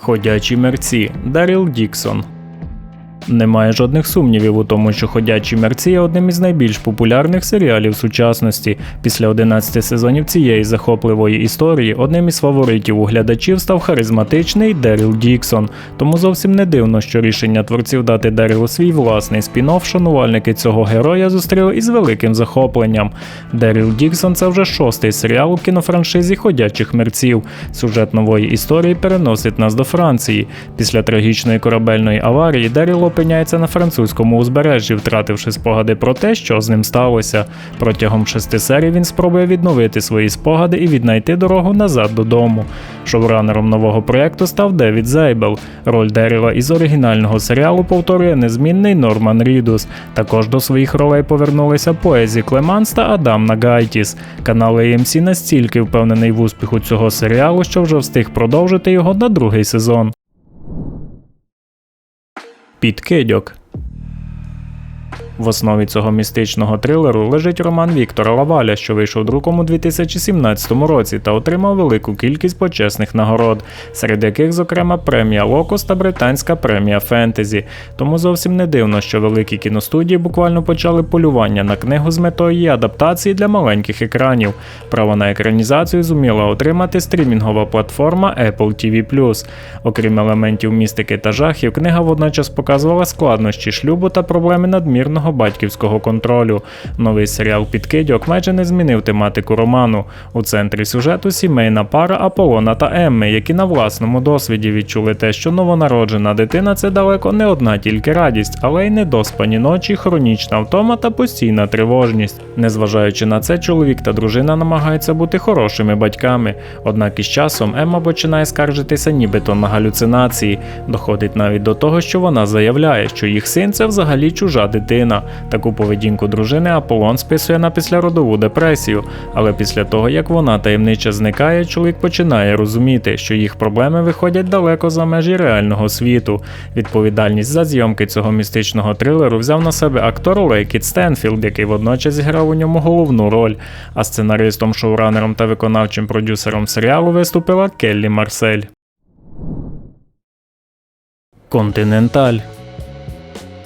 Ходячі мерці Даріл Діксон. Немає жодних сумнівів у тому, що ходячі мерці є одним із найбільш популярних серіалів сучасності. Після 11 сезонів цієї захопливої історії одним із фаворитів у глядачів став харизматичний Деріл Діксон. Тому зовсім не дивно, що рішення творців дати Дерілу свій власний спін-офф шанувальники цього героя зустріли із великим захопленням. Деріл Діксон це вже шостий серіал у кінофраншизі ходячих мерців. Сюжет нової історії переносить нас до Франції. Після трагічної корабельної аварії Деріл опиняється на французькому узбережжі, втративши спогади про те, що з ним сталося. Протягом шести серій він спробує відновити свої спогади і віднайти дорогу назад додому. Шоуранером нового проєкту став Девід Зейбел. Роль Деріла із оригінального серіалу повторює незмінний Норман Рідус. Також до своїх ролей повернулися поезі Клеманс та Адам Нагайтіс. Канал AMC настільки впевнений в успіху цього серіалу, що вже встиг продовжити його на другий сезон. Підкидьок. В основі цього містичного трилеру лежить роман Віктора Лаваля, що вийшов друком у 2017 році та отримав велику кількість почесних нагород, серед яких, зокрема, премія Локус та британська премія Фентезі. Тому зовсім не дивно, що великі кіностудії буквально почали полювання на книгу з метою її адаптації для маленьких екранів. Право на екранізацію зуміла отримати стрімінгова платформа Apple TV+. Окрім елементів містики та жахів, книга водночас показувала складнощі шлюбу та проблеми надмірного батьківського контролю. Новий серіал Підкидьок майже не змінив тематику роману. У центрі сюжету сімейна пара Аполлона та Емми, які на власному досвіді відчули те, що новонароджена дитина це далеко не одна тільки радість, але й недоспані ночі, хронічна втома та постійна тривожність. Незважаючи на це, чоловік та дружина намагаються бути хорошими батьками. Однак із часом Емма починає скаржитися нібито на галюцинації. Доходить навіть до того, що вона заявляє, що їх син це взагалі чужа дитина. Таку поведінку дружини Аполлон списує на післяродову депресію, але після того, як вона таємниче зникає, чоловік починає розуміти, що їх проблеми виходять далеко за межі реального світу. Відповідальність за зйомки цього містичного трилеру взяв на себе актор Лейкіт Стенфілд, який водночас зіграв у ньому головну роль. А сценаристом, шоуранером та виконавчим продюсером серіалу виступила Келлі Марсель. Континенталь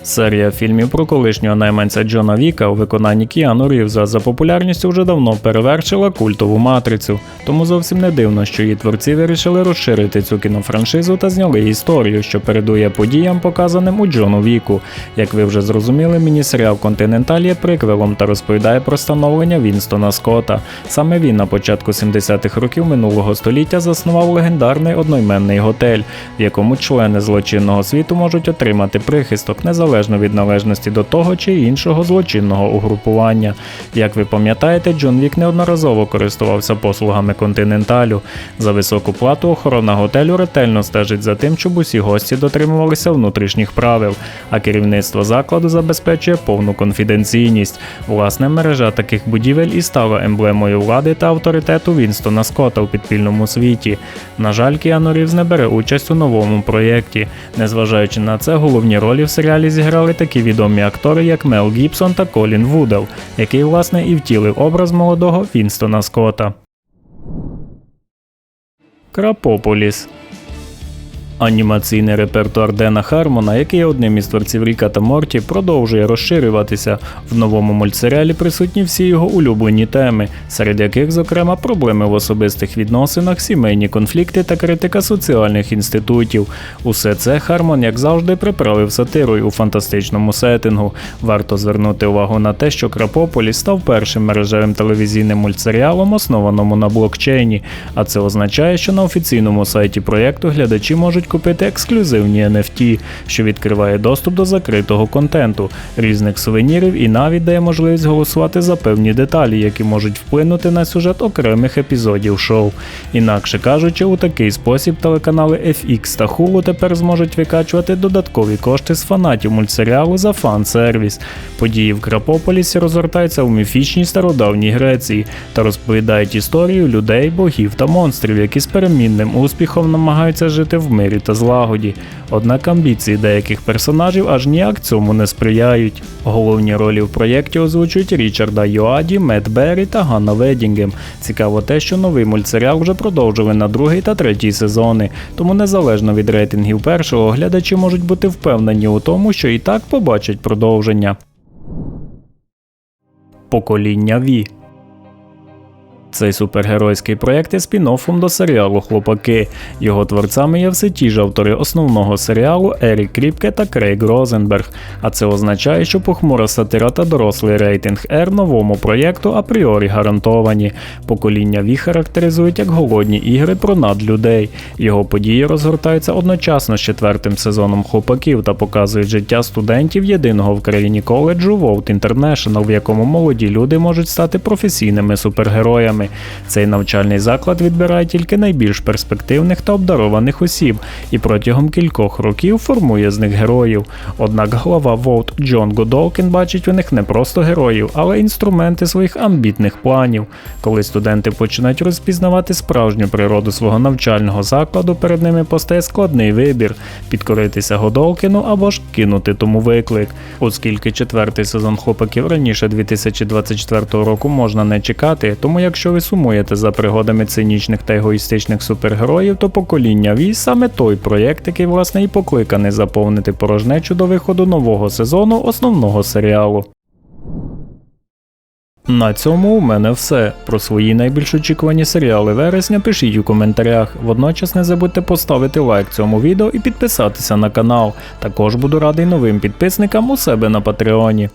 Серія фільмів про колишнього найманця Джона Віка у виконанні Кіану Рівза за популярністю вже давно перевершила культову матрицю, тому зовсім не дивно, що її творці вирішили розширити цю кінофраншизу та зняли історію, що передує подіям, показаним у Джону Віку. Як ви вже зрозуміли, міні-серіал Континенталь є приквелом та розповідає про становлення Вінстона Скотта. Саме він на початку 70-х років минулого століття заснував легендарний одноіменний готель, в якому члени злочинного світу можуть отримати прихисток незалежно від належності до того чи іншого злочинного угрупування. Як ви пам'ятаєте, Джон Вік неодноразово користувався послугами континенталю. За високу плату охорона готелю ретельно стежить за тим, щоб усі гості дотримувалися внутрішніх правил, а керівництво закладу забезпечує повну конфіденційність. Власне, мережа таких будівель і стала емблемою влади та авторитету Вінстона Скотта у підпільному світі. На жаль, Кіану Рівз не бере участь у новому проєкті. Незважаючи на це, головні ролі в серіалі зіграли такі відомі актори, як Мел Гібсон та Колін Вудел, який, власне, і втілив образ молодого Фінстона Скотта. Крапополіс Анімаційний репертуар Дена Хармона, який одним із творців Ріка та Морті, продовжує розширюватися. В новому мультсеріалі присутні всі його улюблені теми, серед яких, зокрема, проблеми в особистих відносинах, сімейні конфлікти та критика соціальних інститутів. Усе це Хармон, як завжди, приправив сатирою у фантастичному сеттингу. Варто звернути увагу на те, що Крапополіс став першим мережевим телевізійним мультсеріалом, основаному на блокчейні. А це означає, що на офіційному сайті проєкту глядачі можуть купити ексклюзивні NFT, що відкриває доступ до закритого контенту, різних сувенірів і навіть дає можливість голосувати за певні деталі, які можуть вплинути на сюжет окремих епізодів шоу. Інакше кажучи, у такий спосіб телеканали FX та Hulu тепер зможуть викачувати додаткові кошти з фанатів мультсеріалу за фан-сервіс. Події в Крапополісі розгортаються у міфічній стародавній Греції та розповідають історію людей, богів та монстрів, які з перемінним успіхом намагаються жити в мирі мирі та злагоді. Однак амбіції деяких персонажів аж ніяк цьому не сприяють. Головні ролі в проєкті озвучують Річарда Йоаді, Мет Беррі та Ганна Ведінгем. Цікаво те, що новий мультсеріал вже продовжили на другий та третій сезони, тому незалежно від рейтингів першого, глядачі можуть бути впевнені у тому, що і так побачать продовження. Покоління Ві цей супергеройський проєкт є спін-оффом до серіалу Хлопаки. Його творцями є все ті ж автори основного серіалу Ерік Кріпке та Крейг Розенберг. А це означає, що похмура сатира та дорослий рейтинг R новому проєкту апріорі гарантовані. Покоління Ві характеризують як голодні ігри про надлюдей. Його події розгортаються одночасно з четвертим сезоном хлопаків та показують життя студентів єдиного в країні коледжу Vote International, в якому молоді люди можуть стати професійними супергероями. Цей навчальний заклад відбирає тільки найбільш перспективних та обдарованих осіб і протягом кількох років формує з них героїв. Однак глава Vote Джон Годолкін бачить у них не просто героїв, але інструменти своїх амбітних планів. Коли студенти починають розпізнавати справжню природу свого навчального закладу, перед ними постає складний вибір підкоритися Годолкіну або ж кинути тому виклик. Оскільки четвертий сезон хлопаків раніше 2024 року можна не чекати, тому якщо ви сумуєте за пригодами цинічних та егоїстичних супергероїв, то покоління Вій саме той проєкт, який власне і покликаний заповнити порожнечу до виходу нового сезону основного серіалу. На цьому у мене все. Про свої найбільш очікувані серіали вересня пишіть у коментарях. Водночас не забудьте поставити лайк цьому відео і підписатися на канал. Також буду радий новим підписникам у себе на Патреоні.